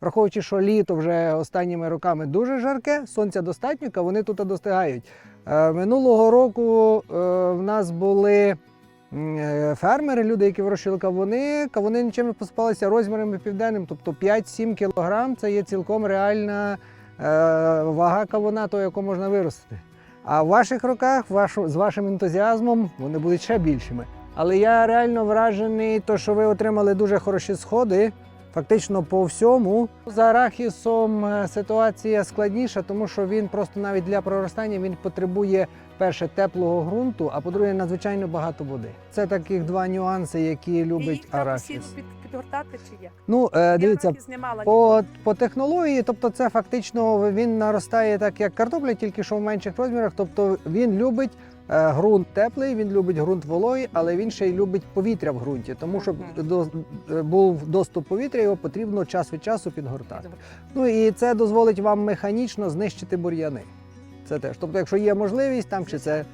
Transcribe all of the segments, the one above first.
Враховуючи, що літо вже останніми роками дуже жарке, сонця достатньо, а вони тут достигають. Е, Минулого року е, в нас були е, фермери, люди, які вирощували кавуни. Кавуни нічим не поспалися розмірами південним, тобто 5-7 кілограм це є цілком реальна вага кавуна, того, яку можна виростити. А в ваших роках, з вашим ентузіазмом, вони будуть ще більшими. Але я реально вражений, то, що ви отримали дуже хороші сходи. Фактично по всьому. За арахісом е, ситуація складніша, тому що він просто навіть для проростання він потребує перше теплого ґрунту, а по-друге, надзвичайно багато води. Це таких два нюанси, які любить треба арахіс. під, підгортати чи як? Ну, е, дивіться, арахіс не мала по, по технології, тобто це фактично він наростає так, як картопля, тільки що в менших розмірах. Тобто він любить е, ґрунт теплий, він любить ґрунт вологий, але він ще й любить повітря в ґрунті. Тому щоб Мгм. до, е, був доступ повітря, його потрібно час від часу підгортати. Ну і це дозволить вам механічно знищити бур'яни. Це теж. Тобто, якщо є можливість, там чи це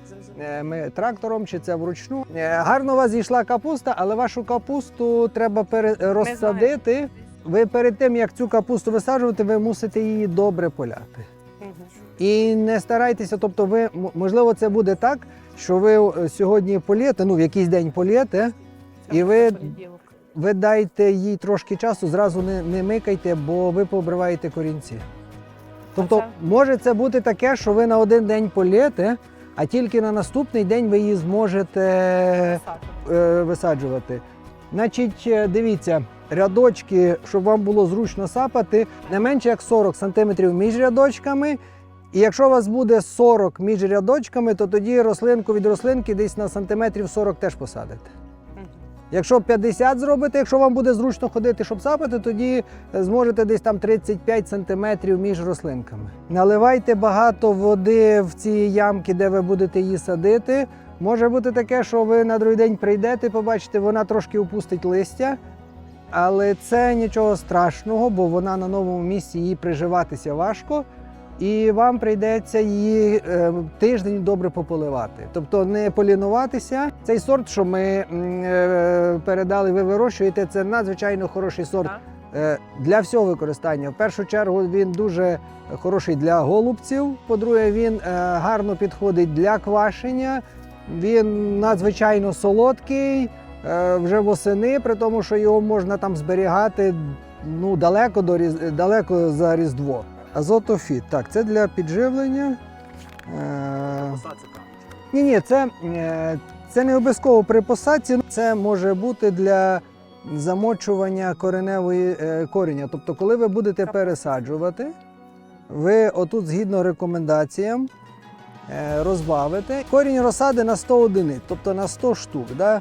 е, ми трактором, чи це вручну. Е, Гарно у вас зійшла капуста, але вашу капусту треба розсадити. Ви перед тим, як цю капусту висаджувати, ви мусите її добре поляти. І не старайтеся, тобто, ви можливо, це буде так, що ви е, сьогодні полєте, ну в якийсь день полєте, Це І ви- ви дайте їй трошки часу, зразу не, не микайте, бо ви пообриваєте корінці. Тобто, це? може це бути таке, що ви на один день полєте, а тільки на наступний день ви її зможете е, висаджувати. Значить, е, дивіться, рядочки, щоб вам було зручно сапати, не менше як 40 см між рядочками. І якщо у вас буде 40 між рядочками, то тоді рослинку від рослинки десь на сантиметрів 40 теж посадите. Якщо 50 зробите, якщо вам буде зручно ходити, щоб сапати, тоді е, зможете десь там 35 сантиметрів між рослинками. Наливайте багато води в ці ямки, де ви будете її садити. Може бути таке, що ви на другий день прийдете, побачите, вона трошки опустить листя. Але це нічого страшного, бо вона на новому місці їй приживатися важко. І вам прийдеться її е, тиждень добре пополивати. Тобто не полінуватися. Цей сорт, що ми е, передали, ви вирощуєте, це надзвичайно хороший сорт е, для всього використання. В першу чергу він дуже хороший для голубців. По-друге, він е, гарно підходить для квашення. Він надзвичайно солодкий вже восени, при тому, що його можна там зберігати ну, далеко, до, далеко за Різдво. Азотофіт. Так, це для підживлення. Ні, ні, це, це не обов'язково при посадці. Це може бути для замочування кореневої е, коріння. Тобто, коли ви будете пересаджувати, ви отут, згідно рекомендаціям, е, розбавите корінь розсади на 100 одиниць, тобто на 100 штук. Да?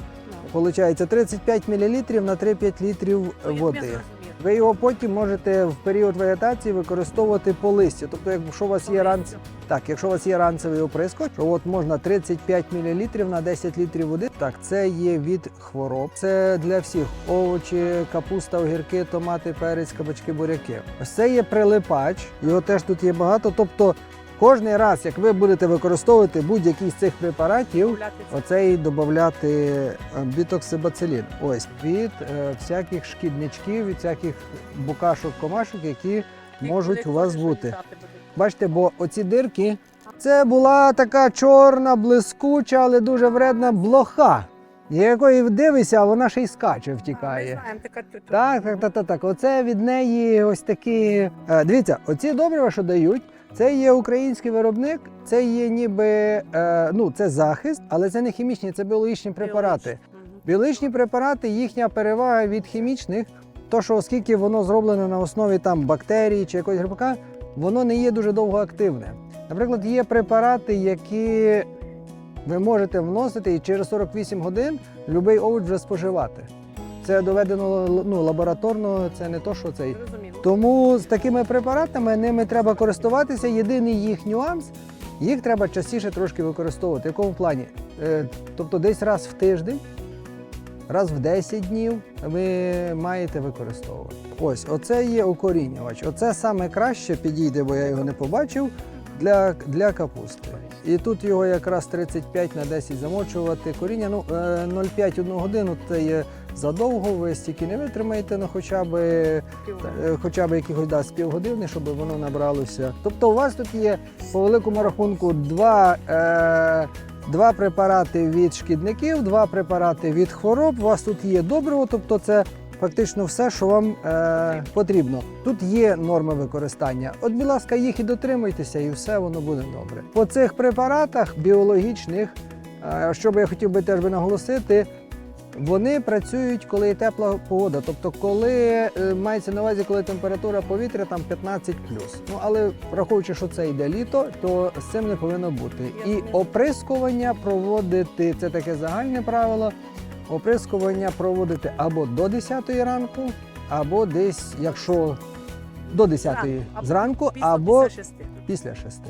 Получається 35 мл на 3-5 літрів води. Ви його потім можете в період вегетації використовувати по листі. Тобто, якщо у вас є ранці, так, якщо у вас є ранцевий оприскоч, то от можна 35 мл на 10 літрів води. Так, це є від хвороб. Це для всіх овочі, капуста, огірки, томати, перець, кабачки, буряки. Ось це є прилипач, його теж тут є багато. Тобто, кожний раз, як ви будете використовувати будь-який з цих препаратів, Оцей додати бітоксибацилін. Ось від е, всяких шкідничків, від всяких букашок, комашок, які можуть у вас бути. Бачите, бо оці дирки це була така чорна, блискуча, але дуже вредна блоха, якої дивишся, а вона ще й скаче, втікає. Так, так, так, так, так. Оце від неї ось такі. Е, дивіться, оці добрива, що дають, це є український виробник, це є ніби е, ну, це захист, але це не хімічні, це біологічні препарати. Біологічні препарати, їхня перевага від хімічних, то що оскільки воно зроблене на основі там бактерій чи якогось грибка, воно не є дуже довго активне. Наприклад, є препарати, які ви можете вносити і через 48 годин будь-який овоч вже споживати. Це доведено ну, лабораторно, це не то, що цей. Тому з такими препаратами ними треба користуватися. Єдиний їх нюанс, їх треба частіше трошки використовувати. В якому плані? Е, тобто десь раз в тиждень, раз в 10 днів ви маєте використовувати. Ось, оце є укорінювач. Оце саме краще підійде, бо я його не побачив. Для, для капусти. І тут його якраз 35 на 10 замочувати. Коріння ну, е, 0,5 1 годину це є задовго, ви стільки не витримаєте, ну хоча б, е, хоча б якихось да, з півгодини, щоб воно набралося. Тобто у вас тут є по великому рахунку два, е, два препарати від шкідників, два препарати від хвороб. У вас тут є добриво, тобто це фактично все, що вам е, потрібно. Тут є норми використання. От, будь ласка, їх і дотримуйтеся, і все воно буде добре. По цих препаратах біологічних, е, що би я хотів би теж би наголосити. Вони працюють, коли є тепла погода, тобто, коли е, мається на увазі, коли температура повітря там 15 плюс. Ну але враховуючи, що це йде літо, то з цим не повинно бути. І оприскування проводити це таке загальне правило. Оприскування проводити або до 10 ранку, або десь, якщо до 10 зранку, або після 6.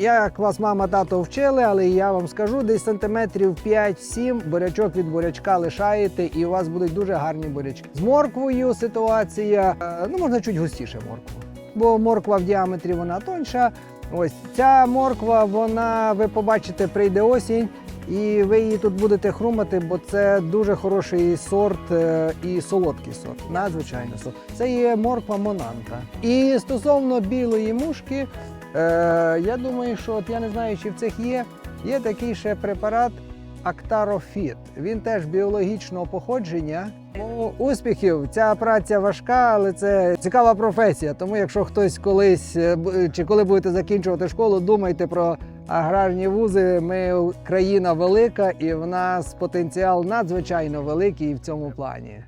Як вас мама тато вчили, але я вам скажу, десь сантиметрів 5-7 бурячок від бурячка лишаєте, і у вас будуть дуже гарні бурячки. З морквою ситуація е, ну можна чуть густіше моркву, бо морква в діаметрі вона тоньша. Ось ця морква, вона ви побачите, прийде осінь. І ви її тут будете хрумати, бо це дуже хороший сорт е, і солодкий сорт. Надзвичайно сорт. Це є морква Монанта. І стосовно білої мушки, Е, я думаю, що от я не знаю, чи в цих є. Є такий ще препарат Актарофіт. Він теж біологічного походження. Ну, успіхів! Ця праця важка, але це цікава професія. Тому, якщо хтось колись е, чи коли будете закінчувати школу, думайте про аграрні вузи. Ми країна велика, і в нас потенціал надзвичайно великий в цьому плані.